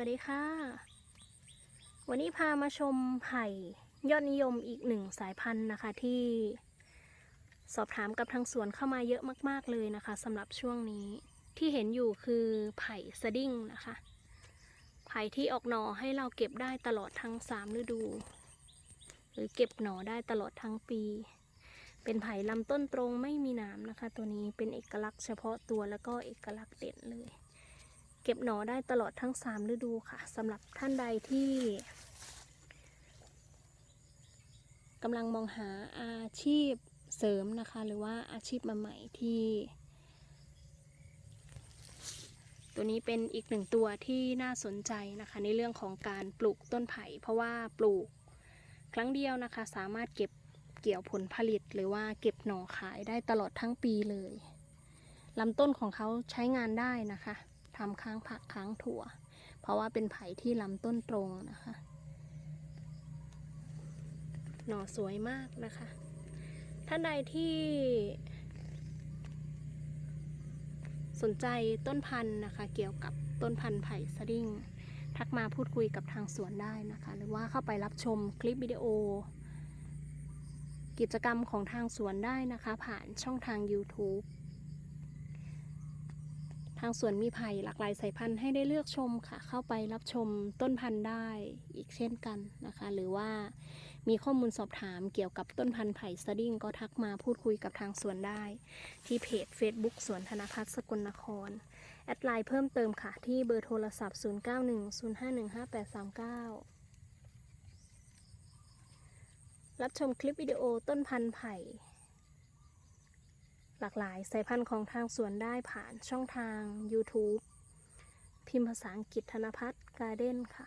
วัสดีค่ะ วันนี้พามาชมไผ่ยอดนิยมอีกหนึ่งสายพันธุ์นะคะที่สอบถามกับทางสวนเข้ามาเยอะมาก ๆ เลยนะคะสำหรับช่วงนี้ที่เห็นอยู่คือไผ่สดิ้งนะคะ ไผ่ที่ออกหน่อให้เราเก็บได้ตลอดทั้งสามฤดู หรือเก็บหน่อได้ตลอดทั้งปี เป็นไผ่ลำต้นตรงไม่มีหนามนะคะ ตัวนี้เป็นเอกลักษณ์เฉพาะตัวแล้วก็เอกลักษณ์เด่นเลย เก็บหน่อได้ตลอดทั้งสามฤดูค่ะสำหรับท่านใดที่กำลังมองหาอาชีพเสริมนะคะ หรือว่าอาชีพมาใหม่ที่ ตัวนี้เป็นอีกหนึ่งตัวที่น่าสนใจนะคะ ในเรื่องของการปลูกต้นไผ่ เพราะว่าปลูกครั้งเดียวนะคะ สามารถเก็บเกี่ยวผลผลิตหรือว่าเก็บหน่อขายได้ตลอดทั้งปีเลยลำต้นของเขาใช้งานได้นะคะ ทำค้างผักค้างถั่ว เพราะว่าเป็นไผ่ที่ลำต้นตรงนะคะ หน่อสวยมากนะคะ ท่านใดที่ สนใจต้นพันธุ์นะคะ เกี่ยวกับต้นพันธุ์ไผ่สดิ้งทักมาพูดคุยกับทางสวนได้นะคะ หรือว่าเข้าไปรับชมคลิปวิดีโอ กิจกรรมของทางสวนได้นะคะ ผ่านช่องทาง YouTube ทางสวนมีไผ่หลากหลายสายพันธุ์ให้ได้เลือกชมค่ะ เข้าไปรับชมต้นพันธุ์ได้อีกเช่นกันนะคะ หรือว่ามีข้อมูลสอบถามเกี่ยวกับต้นพันธุ์ไผ่สดิ้งก็ทักมาพูดคุยกับทางสวนได้ ที่เพจ Facebook สวนธนพัฒน์สกลนคร แอดไลน์เพิ่มเติมค่ะ ที่เบอร์โทรศัพท์ 0910515839รับชมคลิปวิดีโอต้นพันธุ์ไผ่ หลากหลายสายพันธุ์ของทางสวนได้ผ่านช่องทาง YouTube พิมพ์ภาษาอังกฤษธนพัฒน์การ์เด้นค่ะ